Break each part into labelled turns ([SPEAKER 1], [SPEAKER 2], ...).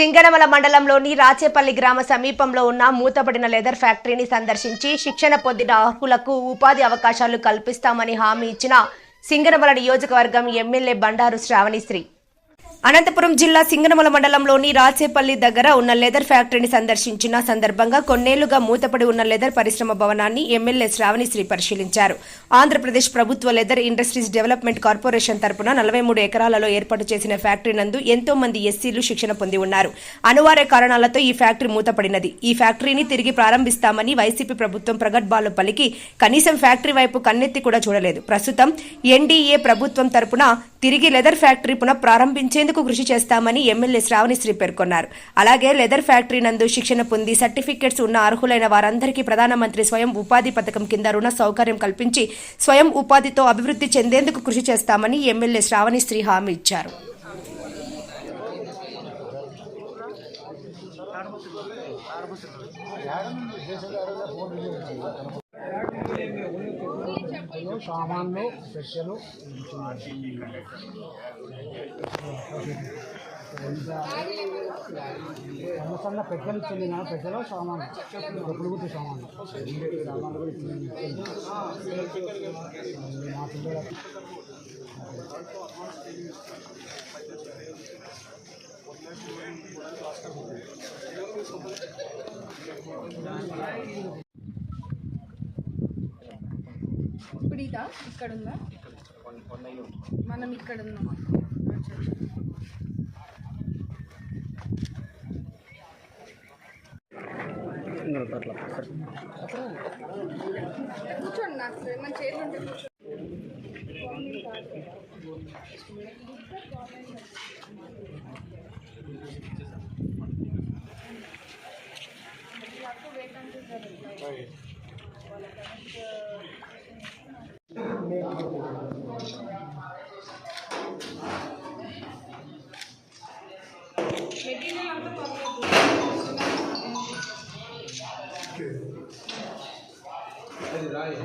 [SPEAKER 1] సింగనమల మండలంలోని రాచేపల్లి గ్రామ సమీపంలో ఉన్న మూతపడిన లెదర్ ఫ్యాక్టరీని సందర్శించి శిక్షణ పొందిన అర్హులకు ఉపాధి అవకాశాలు కల్పిస్తామని హామీ ఇచ్చిన సింగనమల నియోజకవర్గం ఎమ్మెల్యే బండారు శ్రావణిశ్రీ. అనంతపురం జిల్లా సింగనమల మండలంలోని రాచేపల్లి దగ్గర ఉన్న లెదర్ ఫ్యాక్టరీని సందర్శించిన సందర్భంగా కొన్నేళ్ళుగా మూతపడి ఉన్న లెదర్ పరిశ్రమ భవనాన్ని ఎమ్మెల్యే శ్రావణిశ్రీ పరిశీలించారు. ఆంధ్రప్రదేశ్ ప్రభుత్వ లెదర్ ఇండస్ట్రీస్ డెవలప్మెంట్ కార్పొరేషన్ తరపున నలభై మూడు ఎకరాలలో ఏర్పాటు చేసిన ఫ్యాక్టరీ నందు ఎంతో మంది ఎస్సీలు శిక్షణ పొంది ఉన్నారు. అనివార్య కారణాలతో ఈ ఫ్యాక్టరీ మూతపడినది. ఈ ఫ్యాక్టరీని తిరిగి ప్రారంభిస్తామని వైసీపీ ప్రభుత్వం ప్రగడ్బాలు పలికి కనీసం ఫ్యాక్టరీ వైపు కన్నెత్తి కూడా చూడలేదు. ప్రస్తుతం ఎన్డీఏ ప్రభుత్వం తరపున తిరిగి లెదర్ ఫ్యాక్టరీ పునః ప్రారంభించేందుకు కృషి చేస్తామని ఎమ్మెల్యే శ్రావణిశ్రీ పేర్కొన్నారు. అలాగే లెదర్ ఫ్యాక్టరీ నందు శిక్షణ పొంది సర్టిఫికెట్స్ ఉన్న అర్హులైన వారందరికీ ప్రధానమంత్రి స్వయం ఉపాధి పథకం కింద రుణ సౌకర్యం కల్పించి స్వయం ఉపాధితో అభివృద్ధి చెందేందుకు కృషి చేస్తామని ఎమ్మెల్యే శ్రావణిశ్రీ హామీ ఇచ్చారు.
[SPEAKER 2] సామాన్లు స్పెషలు సన్న సన్న పెట్టెలు ఇచ్చింది నా పెట్టెలో సామాన్లు చెప్పులు గుర్తు సామాన్లు సామాన్లు కూడా ఇచ్చింది. మా
[SPEAKER 3] ఇప్పుడు ఇదా ఇక్కడ ఉందా మనం ఇక్కడ ఉన్నాం కూర్చోండి నాకు ఏమైనా చేతులు ఉంటే కూర్చో.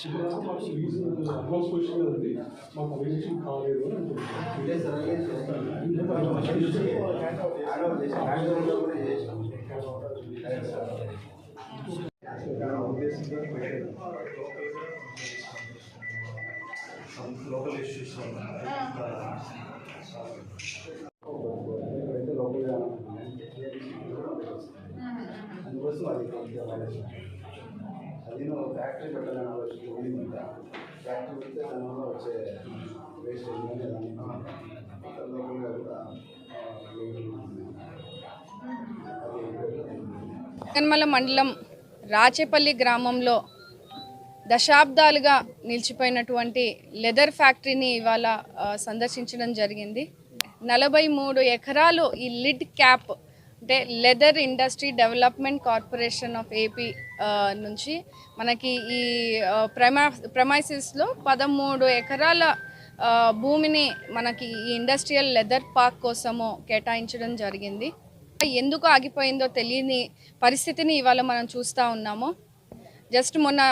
[SPEAKER 4] అడ్వాన్స్ పొజిషన్ ఉంది మాకు అవిజేషన్ కాలేదు
[SPEAKER 5] లోకల్ ఇష్యూస్
[SPEAKER 2] అయితే లోపల అందుకోసం అది కొద్దిగా ఫ్యాక్టరీ పెట్టాలని ఆలోచన ఉండిందంట. ఫ్యాక్టరీ పెడితే దానివల్ల వచ్చే వేస్టేజ్ కానీ దాన్ని లోకల్గా కూడా
[SPEAKER 3] జగన్మల మండలం రాచేపల్లి గ్రామంలో దశాబ్దాలుగా నిలిచిపోయినటువంటి లెదర్ ఫ్యాక్టరీని ఇవాళ సందర్శించడం జరిగింది. నలభై మూడు ఎకరాలు ఈ లిడ్ క్యాప్ అంటే leather industry development corporation of AP నుంచి మనకి ఈ ప్రమా ప్రమైసిస్లో పదమూడు ఎకరాల భూమిని మనకి ఈ ఇండస్ట్రియల్ లెదర్ పార్క్ కోసము కేటాయించడం జరిగింది. ఎందుకు ఆగిపోయిందో తెలియని పరిస్థితిని ఇవాళ మనం చూస్తూ ఉన్నాము. జస్ట్ మొన్న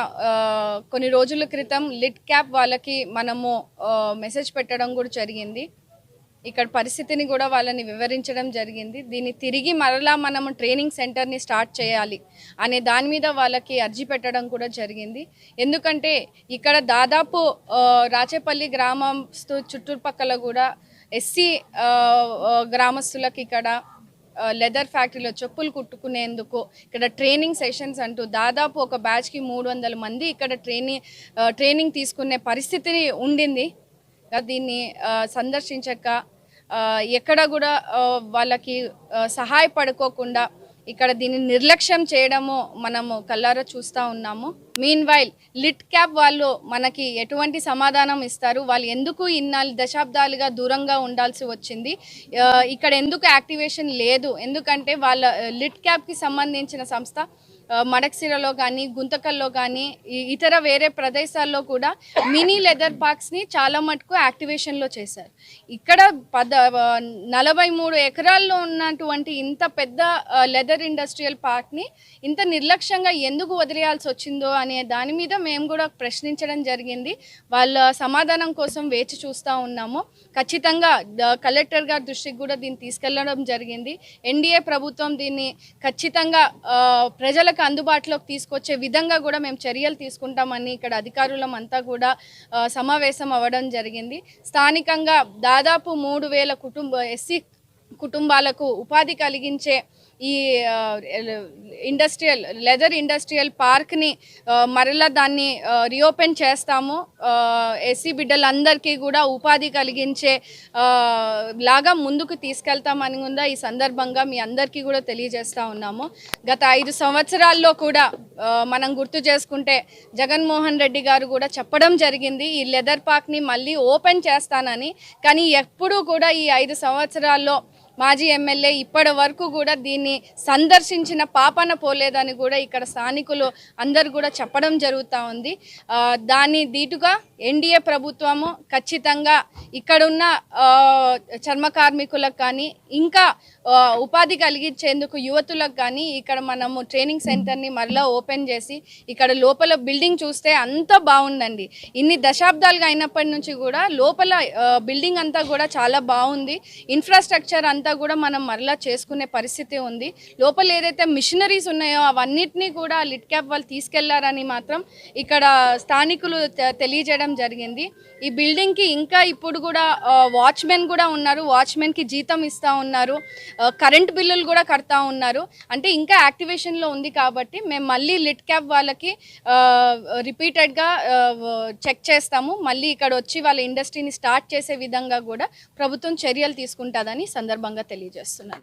[SPEAKER 3] కొన్ని రోజుల క్రితం లిట్ క్యాప్ వాళ్ళకి మనము మెసేజ్ పెట్టడం కూడా జరిగింది. ఇక్కడ పరిస్థితిని కూడా వాళ్ళని వివరించడం జరిగింది. దీన్ని తిరిగి మరలా మనము ట్రైనింగ్ సెంటర్ని స్టార్ట్ చేయాలి అనే దాని మీద వాళ్ళకి అర్జీ పెట్టడం కూడా జరిగింది. ఎందుకంటే ఇక్కడ దాదాపు రాచేపల్లి గ్రామస్తు చుట్టుపక్కల కూడా ఎస్సీ గ్రామస్తులకు ఇక్కడ లెదర్ ఫ్యాక్టరీలో చెప్పులు కుట్టుకునేందుకు ఇక్కడ ట్రైనింగ్ సెషన్స్ అంటూ దాదాపు ఒక బ్యాచ్కి మూడు వందల మంది ఇక్కడ ట్రైనింగ్ ట్రైనింగ్ తీసుకునే పరిస్థితి ఉండింది. దీన్ని సందర్శించక ఎక్కడ కూడా వాళ్ళకి సహాయపడుకోకుండా ఇక్కడ దీన్ని నిర్లక్ష్యం చేయడము మనము కల్లారా చూస్తూ ఉన్నాము. మీన్ వైల్ లిట్ క్యాప్ వాళ్ళు మనకి ఎటువంటి సమాధానం ఇస్తారు? వాళ్ళు ఎందుకు ఇన్నాళ్ళు దశాబ్దాలుగా దూరంగా ఉండాల్సి వచ్చింది? ఇక్కడ ఎందుకు యాక్టివేషన్ లేదు? ఎందుకంటే వాళ్ళ లిట్ క్యాప్కి సంబంధించిన సంస్థ మడక్సిరలో కానీ గుంతకల్లో కానీ ఇతర వేరే ప్రదేశాల్లో కూడా మినీ లెదర్ పార్క్స్ని చాలా మటుకు యాక్టివేషన్లో చేశారు. ఇక్కడ పద నలభై మూడు ఎకరాల్లో ఉన్నటువంటి ఇంత పెద్ద లెదర్ ఇండస్ట్రియల్ పార్క్ని ఇంత నిర్లక్ష్యంగా ఎందుకు వదిలేయాల్సి వచ్చిందో అనే దాని మీద మేము కూడా ప్రశ్నించడం జరిగింది. వాళ్ళ సమాధానం కోసం వేచి చూస్తూ ఉన్నాము. ఖచ్చితంగా కలెక్టర్ గారి దృష్టికి కూడా దీన్ని తీసుకెళ్ళడం జరిగింది. ఎన్డీఏ ప్రభుత్వం దీన్ని ఖచ్చితంగా ప్రజలకు ప్రజలకు అందుబాటులోకి తీసుకొచ్చే విధంగా కూడా మేము చర్యలు తీసుకుంటామని ఇక్కడ అధికారులం అంతా కూడా సమావేశం అవ్వడం జరిగింది. స్థానికంగా దాదాపు మూడు వేల కుటుంబ ఎస్సీ కుటుంబాలకు ఉపాధి కలిగించే ఈ ఇండస్ట్రియల్ లెదర్ ఇండస్ట్రియల్ పార్క్ని మరలా దాన్ని రీఓపెన్ చేస్తాము. ఎస్సీ బిడ్డలందరికీ కూడా ఉపాధి కలిగించే లాగా ముందుకు తీసుకెళ్తామని కూడా ఈ సందర్భంగా మీ అందరికీ కూడా తెలియజేస్తా ఉన్నాము. గత ఐదు సంవత్సరాల్లో కూడా మనం గుర్తు చేసుకుంటే జగన్మోహన్ రెడ్డి గారు కూడా చెప్పడం జరిగింది ఈ లెదర్ పార్క్ని మళ్ళీ ఓపెన్ చేస్తానని. కానీ ఎప్పుడూ కూడా ఈ ఐదు సంవత్సరాల్లో మాజీ ఎమ్మెల్యే ఇప్పటి వరకు కూడా దీన్ని సందర్శించిన పాపన పోలేదని కూడా ఇక్కడ స్థానికులు అందరు కూడా చెప్పడం జరుగుతూ ఉంది. దాన్ని దీటుగా ఎన్డీఏ ప్రభుత్వము ఖచ్చితంగా ఇక్కడున్న చర్మ కార్మికులకు కానీ ఇంకా ఉపాధి కలిగించేందుకు యువతులకు కానీ ఇక్కడ మనము ట్రైనింగ్ సెంటర్ని మరలా ఓపెన్ చేసి ఇక్కడ లోపల బిల్డింగ్ చూస్తే అంత బాగుందండి. ఇన్ని దశాబ్దాలుగా అయినప్పటి నుంచి కూడా లోపల బిల్డింగ్ అంతా కూడా చాలా బాగుంది. ఇన్ఫ్రాస్ట్రక్చర్ అంతా కూడా మనం మరలా చేసుకునే పరిస్థితి ఉంది. లోపల ఏదైతే మిషనరీస్ ఉన్నాయో అవన్నిటినీ కూడా లిట్ క్యాప్ వాళ్ళు తీసుకెళ్ళారని మాత్రం ఇక్కడ స్థానికులు తె- చేయడం జరిగింది. ఈ బిల్డింగ్కి ఇంకా ఇప్పుడు కూడా వాచ్మెన్ కూడా ఉన్నారు. వాచ్మెన్కి జీతం ఇస్తూ ఉన్నారు. కరెంట్ బిల్లులు కూడా కడతా ఉన్నారు. అంటే ఇంకా యాక్టివేషన్లో ఉంది కాబట్టి మేము మళ్ళీ లిట్ క్యాబ్ వాళ్ళకి రిపీటెడ్గా చెక్ చేస్తాము. మళ్ళీ ఇక్కడ వచ్చి వాళ్ళ ఇండస్ట్రీని స్టార్ట్ చేసే విధంగా కూడా ప్రభుత్వం చర్యలు తీసుకుంటుందని సందర్భంగా తెలియజేస్తున్నాను.